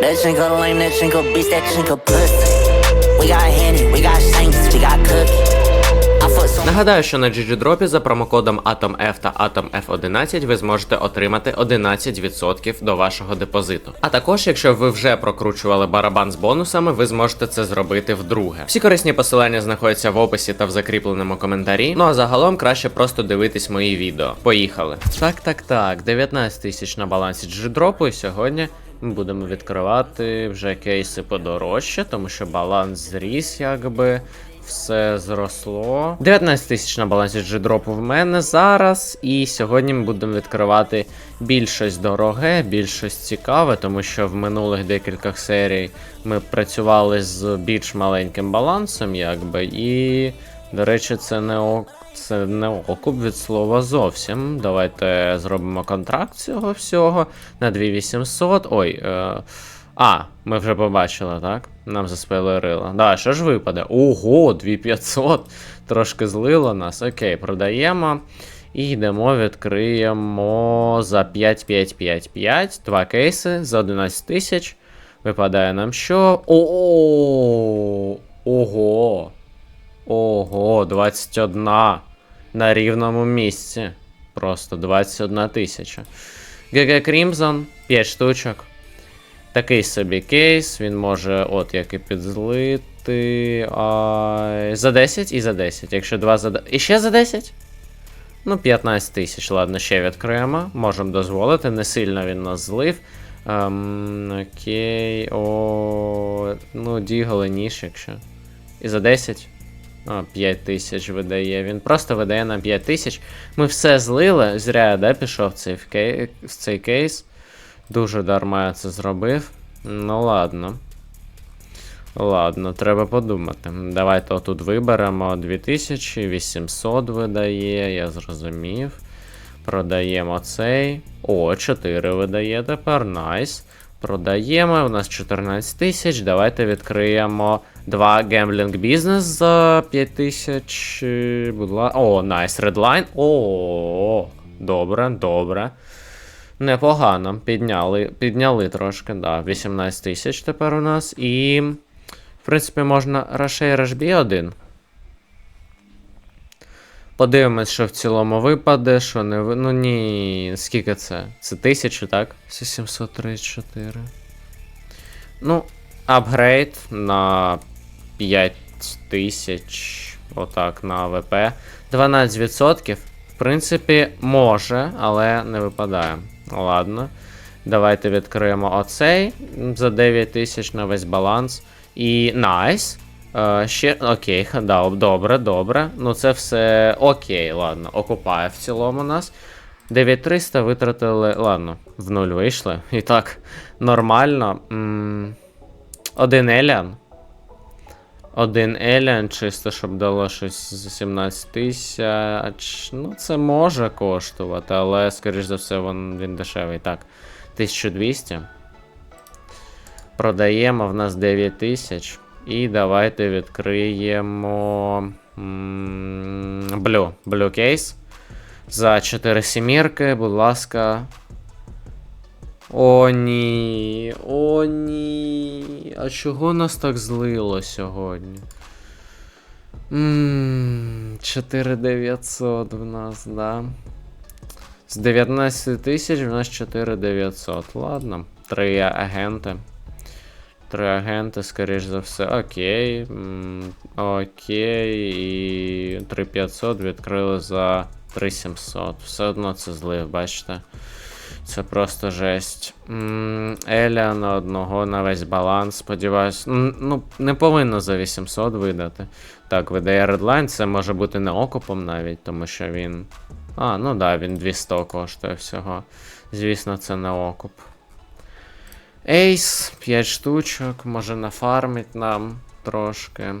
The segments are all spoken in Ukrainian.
That chinko lame, that chinko bitch, that chinko pussy. We got Henny, we got Shanks, we got Cookie. Нагадаю, що на GGDrop за промокодом AtomF та AtomF11 ви зможете отримати 11% до вашого депозиту. А також, якщо ви вже прокручували барабан з бонусами, ви зможете це зробити вдруге. Всі корисні посилання знаходяться в описі та в закріпленому коментарі. Ну а загалом краще просто дивитись мої відео. Поїхали. Так, так, так. 19 тисяч на балансі GGDrop і сьогодні. Будемо відкривати вже кейси подорожче, тому що баланс зріс, якби все зросло. 19 тисяч на балансі G-дропу в мене зараз. І сьогодні ми будемо відкривати більш щось дороге, більш щось цікаве, тому що в минулих декількох серій ми працювали з більш маленьким балансом, якби. І, до речі, це не ок. Це не окуп від слова зовсім. Давайте зробимо контракт цього всього на 2800. Ой. Е... А, ми вже побачили, так? Нам заспойлерило. Да, що ж випаде? Ого, 2500. Трошки злило нас. Окей, продаємо. І йдемо, відкриємо за 5555. Два кейси за 11 тисяч. Випадає нам що? О, Ого. Ого, 21 на рівному місці. Просто 21 тисяча. ГГ Crimson, 5 штучок. Такий собі кейс, він може, от як і підзлити. А, за 10 і за 10. Якщо 2 за 10. І ще за 10? Ну, 15 тисяч, ладно, ще відкриємо. Можемо дозволити. Не сильно він нас злив. Ем, окей. О. Ну, діголи ніж, якщо. І за 10. О, 5 тисяч видає. Він просто видає нам 5 тисяч. Ми все злили. Зря, да, пішов в цей, в цей кейс. Дуже дарма я це зробив. Ну ладно. Ладно, треба подумати. Давайте отут виберемо 2800 видає, я зрозумів. Продаємо цей. О, 4 видає тепер. Найс. Продаємо. У нас 14 тисяч. Давайте відкриємо два гемблінг бізнес за 5 тисяч. Будь ласка. О, найс. Редлайн. О, добре, добре. Непогано. Підняли, підняли трошки, да. 18 тисяч тепер у нас. І. В принципі, можна Рашей Рашбі один. Подивимось, що в цілому випаде, що не ви. Ну ні. Скільки це? Це 1000, так? Це 734. Ну, апгрейд на 5000. Отак, на АВП. 12%. В принципі, може, але не випадає. Ладно. Давайте відкриємо оцей за 9 тисяч на весь баланс. І найс. Е, ще окей, да, добре, добре. Ну це все окей, ладно. Окупає в цілому нас. 9300 витратили. Ладно, в нуль вийшли. І так, нормально. М, Один Еліан. Один Еліан, чисто, щоб дало щось за 17 тисяч. Ну, це може коштувати, але, скоріш за все, він, він дешевий. Так, 1200. Продаємо в нас 9 тисяч. І давайте відкриємо. Блю. Блю кейс. За 4 сімірки, будь ласка. О, ні. О, ні. А чого нас так злило сьогодні? Ммм, 4900 в нас, да. З 19 тисяч в нас 4900. Ладно. Три агенти. Три агенти, скоріш за все. Окей. Окей. І 3500 відкрили за 3700. Все одно це злив, бачите? Це просто жесть. Еля на одного на весь баланс, сподіваюсь. Ну, не повинно за 800 видати. Так, видає Redline, це може бути не окупом навіть, тому що він. А, ну да, він 200 коштує всього. Звісно, це не окуп. Ейс, 5 штучок, може нафармить нам трошки.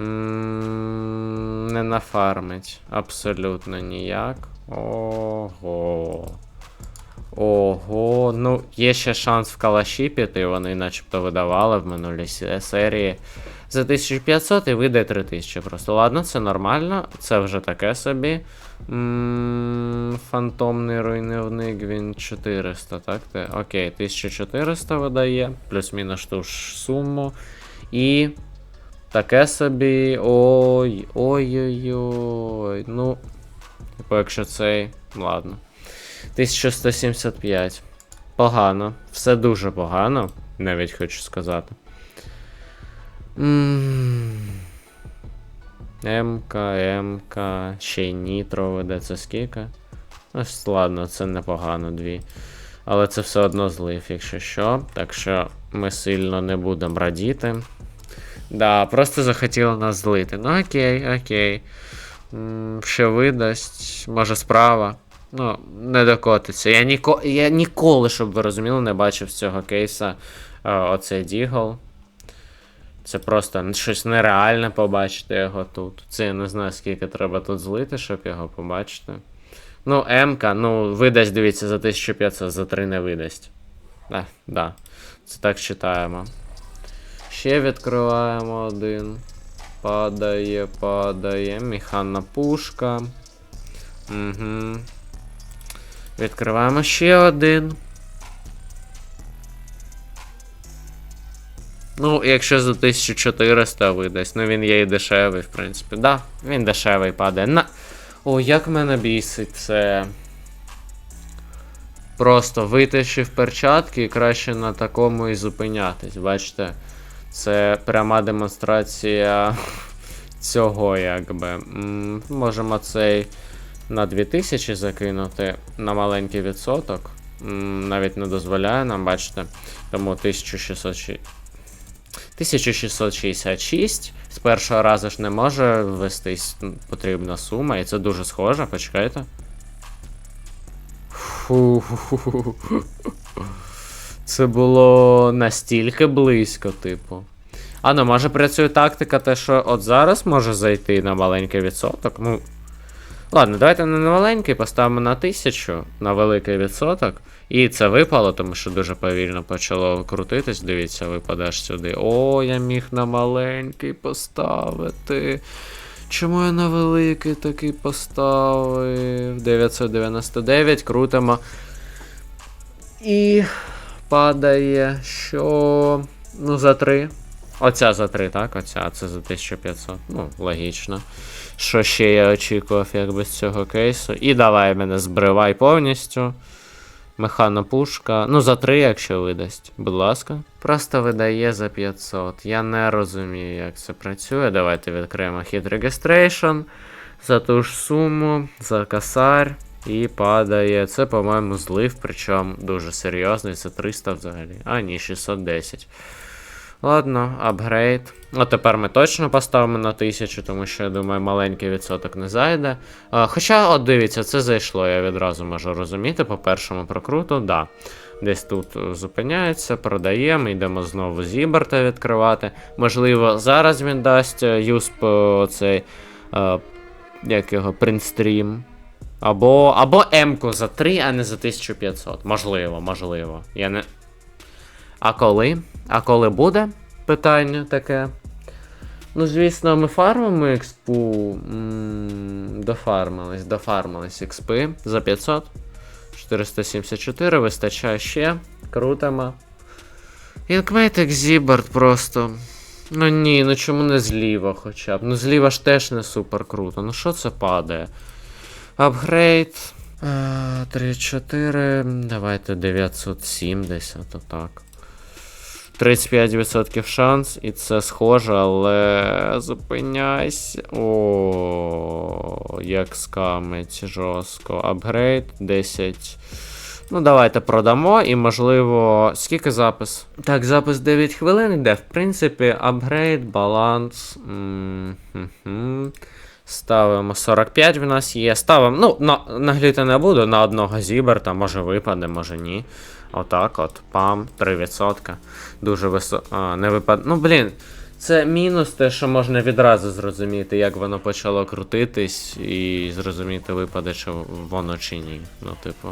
М, Не нафармить. Абсолютно ніяк. Ого. Ого. Ну, є ще шанс в калаші піти, вони начебто видавали в минулій серії. За 1500 і вийде 3000 просто. Ладно, це нормально, це вже таке собі. Фантомний руйнівник, він 400, так? Те? Окей, 1400 видає, плюс-мінус ту ж суму. І таке собі. Ой, ой-ой-ой. Ну, типу, якщо цей. Ладно. 1175. Погано. Все дуже погано, навіть хочу сказати. МК, МК, ще й Нітро веде це скільки? Ось ладно, це непогано дві. Але це все одно злив, якщо що. Так що ми сильно не будемо радіти. Да, просто захотіли нас злити. Ну окей, окей. М, Що видасть, може справа. Ну, не докотиться. Я, ніко... я ніколи, щоб ви розуміли, не бачив з цього кейса е, оцей Дігл. Це просто щось нереальне побачити його тут. Це я не знаю, скільки треба тут злити, щоб його побачити. Ну, М-ка, ну, видасть, дивіться, за 1500, за 3 не видасть. Да, да. Це так читаємо. Ще відкриваємо один. Падає, падає. Механна пушка. Угу. Відкриваємо ще один. Ну, якщо за 1400 видасть, ну він є і дешевий, в принципі. Да, він дешевий падає. На... О, як мене бісить це. Просто витащив перчатки і краще на такому і зупинятись. Бачите, це пряма демонстрація цього, якби. Можемо цей на 2000 закинути на маленький відсоток. Навіть не дозволяє нам, бачите. Тому 1600 1666. З першого разу ж не може ввестись потрібна сума, і це дуже схоже, почекайте. Це було настільки близько, типу. А ну, може працює тактика, те, що от зараз може зайти на маленький відсоток. Ну. Ладно, давайте на маленький, поставимо на 1000 на великий відсоток. І це випало, тому що дуже повільно почало крутитись. Дивіться, випадеш сюди. О, я міг на маленький поставити. Чому я на великий такий поставив? 999, крутимо. І падає, що. Ну, за 3. Оця за 3, так? Оця, це за 1500. Ну, логічно. Що ще я очікував, якби з цього кейсу. І давай мене збривай повністю. Механа пушка. Ну, за 3, якщо видасть, будь ласка. Просто видає за 500. Я не розумію, як це працює. Давайте відкриємо Hit Registration. За ту ж суму, за косарь. І падає. Це, по-моєму, злив, причому дуже серйозний. Це 300 взагалі. А, ні, 610. Ладно, апгрейд. Ну, тепер ми точно поставимо на 1000, тому що я думаю, маленький відсоток не зайде. А, хоча, от дивіться, це зайшло, я відразу можу розуміти. По першому прокруту, да. Десь тут е, зупиняється, продаємо, йдемо знову Зіберта відкривати. Можливо, зараз він дасть юсп е, цей. Е, як його, принтстрім. Або, або М-ку за 3, а не за 1500. Можливо, можливо. Я не. А коли? А коли буде? Питання таке. Ну, звісно, ми фармимо експу. Дофармились, дофармились експи за 500. 474, вистачає ще. Крутимо. Інкметик Зібард просто. Ну ні, ну чому не зліва хоча б? Ну зліва ж теж не супер круто. Ну що це падає? Апгрейд. 3-4. Давайте 970, отак. 35% шанс, і це схоже, але зупиняйся. О, як скамить жорстко. Апгрейд 10. Ну, давайте продамо і, можливо, скільки запис? Так, запис 9 хвилин йде. В принципі, апгрейд, баланс. м-м-м. Ставимо 45 в нас є. Ставимо. Ну, на, нагліти не буду, на одного зіберта, може випаде, може ні. Отак от. Пам, 3%. Дуже високо. Не випад. Ну, блін. Це мінус те, що можна відразу зрозуміти, як воно почало крутитись, і зрозуміти, випаде, чи воно чи ні. Ну, типу.